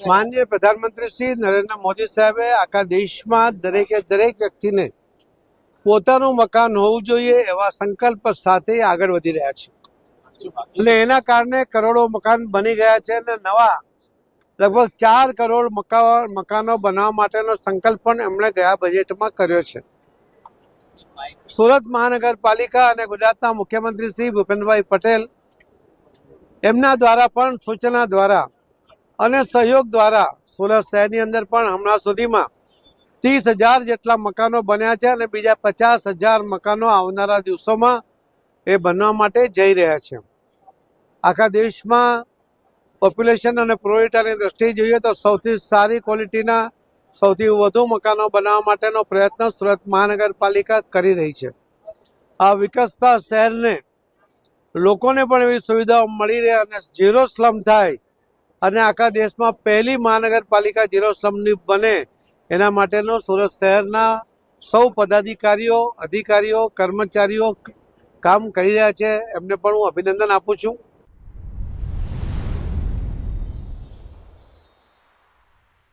માનનીય પ્રધાનમંત્રી શ્રી નરેન્દ્ર મોદી સાહેબે આખા દેશમાં દરેકે દરેક વ્યક્તિને પોતાનું મકાન હોવું જોઈએ એવા સંકલ્પ સાથે આગળ વધી રહ્યા છે. અને એના કારણે કરોડો મકાન બની ગયા છે અને નવા લગભગ ચાર કરોડ મકાનો બનાવવા માટેનો સંકલ્પ પણ એમણે ગયા બજેટમાં કર્યો છે. સુરત મહાનગરપાલિકા અને ગુજરાતના મુખ્યમંત્રી શ્રી ભૂપેન્દ્રભાઈ પટેલ એમના દ્વારા પણ સૂચના દ્વારા અને સહયોગ દ્વારા સુરત શહેરની અંદર પણ હમણાં સુધીમાં ત્રીસ હજાર જેટલા મકાનો બન્યા છે અને બીજા પચાસ હજાર મકાનો આવનારા દિવસોમાં એ બનવા માટે જઈ રહ્યા છે. આખા દેશમાં પોપ્યુલેશન અને પ્રોરિટાની દ્રષ્ટિએ જોઈએ તો સૌથી સારી ક્વોલિટીના સૌથી વધુ મકાનો બનાવવા માટેનો પ્રયત્ન સુરત મહાનગરપાલિકા કરી રહી છે. આ વિકસતા શહેરને લોકોને પણ એવી સુવિધાઓ મળી રહે અને ઝીરો સ્લમ થાય અને આખા દેશમાં પહેલી મહાનગરપાલિકા ઝીરો સ્લમની બને, એના માટેનો સુરત શહેરના સૌ પદાધિકારીઓ, અધિકારીઓ, કર્મચારીઓ કામ કરી રહ્યા છે. એમને પણ હું અભિનંદન આપું છું.